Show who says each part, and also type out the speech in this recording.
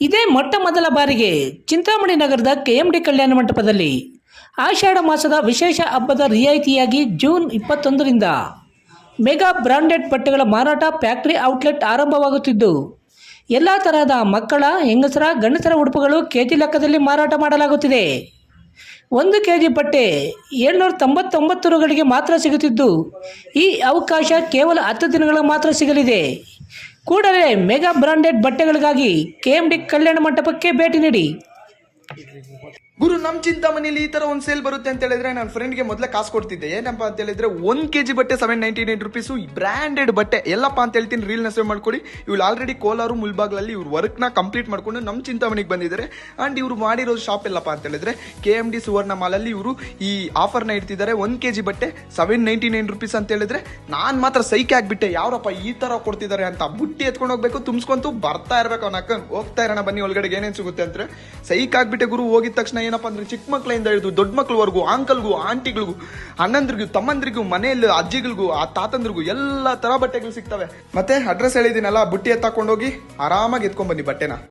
Speaker 1: ಇದೇ ಮೊಟ್ಟ ಮೊದಲ ಬಾರಿಗೆ ಚಿಂತಾಮಣಿ ನಗರದ ಕೆಎಂಡಿ ಕಲ್ಯಾಣ ಮಂಟಪದಲ್ಲಿ ಆಷಾಢ ಮಾಸದ ವಿಶೇಷ ಹಬ್ಬದ ರಿಯಾಯಿತಿಯಾಗಿ ಜೂನ್ ಇಪ್ಪತ್ತೊಂದರಿಂದ ಮೆಗಾ ಬ್ರಾಂಡೆಡ್ ಬಟ್ಟೆಗಳ ಮಾರಾಟ ಫ್ಯಾಕ್ಟರಿ ಔಟ್ಲೆಟ್ ಆರಂಭವಾಗುತ್ತಿದ್ದು, ಎಲ್ಲ ತರಹದ ಮಕ್ಕಳ, ಹೆಂಗಸರ, ಗಂಡಸರ ಉಡುಪುಗಳು ಕೆಜಿ ಲೆಕ್ಕದಲ್ಲಿ ಮಾರಾಟ ಮಾಡಲಾಗುತ್ತಿದೆ. ಒಂದು ಕೆ ಜಿ ಬಟ್ಟೆ ಏಳ್ನೂರ ತೊಂಬತ್ತೊಂಬತ್ತು ರುಗಳಿಗೆ ಮಾತ್ರ ಸಿಗುತ್ತಿದ್ದು, ಈ ಅವಕಾಶ ಕೇವಲ ಹತ್ತು ದಿನಗಳ ಮಾತ್ರ ಸಿಗಲಿದೆ. ಕೂಡಲೇ ಮೆಗಾ ಬ್ರಾಂಡೆಡ್ ಬಟ್ಟೆಗಳಿಗಾಗಿ ಕೆಎಂಡಿ ಕಲ್ಯಾಣ ಮಂಟಪಕ್ಕೆ ಭೇಟಿ ನೀಡಿ.
Speaker 2: ಗುರು ನಮ್ ಚಿಂತಾಮಣಿಲಿ ಈ ಥರ ಒಂದು ಸೇಲ್ ಬರುತ್ತೆ ಅಂತ ಹೇಳಿದ್ರೆ ನನ್ನ ಫ್ರೆಂಡ್ಗೆ ಮೊದಲೇ ಕಾಸು ಕೊಡ್ತಿದ್ದೆ. ಏನಪ್ಪ ಅಂತ ಹೇಳಿದ್ರೆ ಒಂದ್ ಕೆಜಿ ಬಟ್ಟೆ seven ninety nine rupees branded ಬಟ್ಟೆ. ಎಲ್ಲಪ್ಪ ಅಂತ ಹೇಳ್ತೀನಿ ರೀಲ್ನ ಸೇವ್ ಮಾಡ್ಕೊಡಿ. ಇವ್ಳು ಆಲ್ರೆಡಿ ಕೋಲಾರು, ಮುಲ್ಬಾಗ್ಲಲ್ಲಿ ಇವ್ರು ವರ್ಕ್ನ ಕಂಪ್ಲೀಟ್ ಮಾಡ್ಕೊಂಡು ನಮ್ಮ ಚಿಂತಾಮಣಿಗೆ ಬಂದಿದ್ದಾರೆ. ಆ್ಯಂಡ್ ಇವರು ಮಾಡಿರೋ ಶಾಪ್ ಎಲ್ಲಪ್ಪ ಅಂತ ಹೇಳಿದ್ರೆ ಕೆ ಎಂ ಡಿ ಸುವರ್ಣ ಮಾಲಲ್ಲಿ ಇವರು ಈ ಆಫರ್ನ ಇಡ್ತಿದ್ದಾರೆ. ಒನ್ ಕೆ ಜಿ ಬಟ್ಟೆ ಸೆವೆನ್ ನೈಂಟಿ ನೈನ್ ರುಪೀಸ್ ಅಂತ ಹೇಳಿದ್ರೆ ನಾನು ಮಾತ್ರ ಸೈಕೆ ಆಗಿಬಿಟ್ಟೆ. ಯಾರಪ್ಪ ಈ ಥರ ಕೊಡ್ತಿದ್ದಾರೆ ಅಂತ ಬುಟ್ಟಿ ಎತ್ಕೊಂಡು ಹೋಗ್ಬೇಕು, ತುಂಬಿಸ್ಕೊಂತು ಬರ್ತಾ ಇರಬೇಕು ಅವ್ನ ಅಕ್ಕ ಹೋಗ್ತಾ ಇರೋಣ ಬನ್ನಿ ಒಳಗಡೆ ಏನೇನು ಸಿಗುತ್ತೆ ಅಂದರೆ ಸೈಕ್ ಆಗಿಬಿಟ್ಟೆ ಗುರು, ಹೋಗಿದ ತಕ್ಷಣ ಏನಪ್ಪಾ ಅಂದ್ರೆ ಚಿಕ್ಕ ಮಕ್ಕಳಿಂದ ಹಿಡಿದು ದೊಡ್ಡ ಮಕ್ಕಳವರೆಗೂ ಅಂಕಲ್ಗೂ ಆಂಟಿಗಳಿಗೂ ಅಣ್ಣಂದ್ರಿಗೂ, ತಮ್ಮಂದ್ರಿಗೂ, ಮನೆಯಲ್ಲಿ ಅಜ್ಜಿಗಳಿಗೂ, ಆ ತಾತಂದ್ರಿಗೂ ಎಲ್ಲ ತರ ಬಟ್ಟೆಗಳು ಸಿಗ್ತವೆ. ಮತ್ತೆ ಅಡ್ರೆಸ್ ಹೇಳಿದಿನಲ್ಲ ಬುಟ್ಟಿ ಎತ್ತಾಕೊಂಡೋಗಿ ಆರಾಮಾಗಿ ಎತ್ಕೊಂಡ್ ಬನ್ನಿ ಬಟ್ಟೆನ.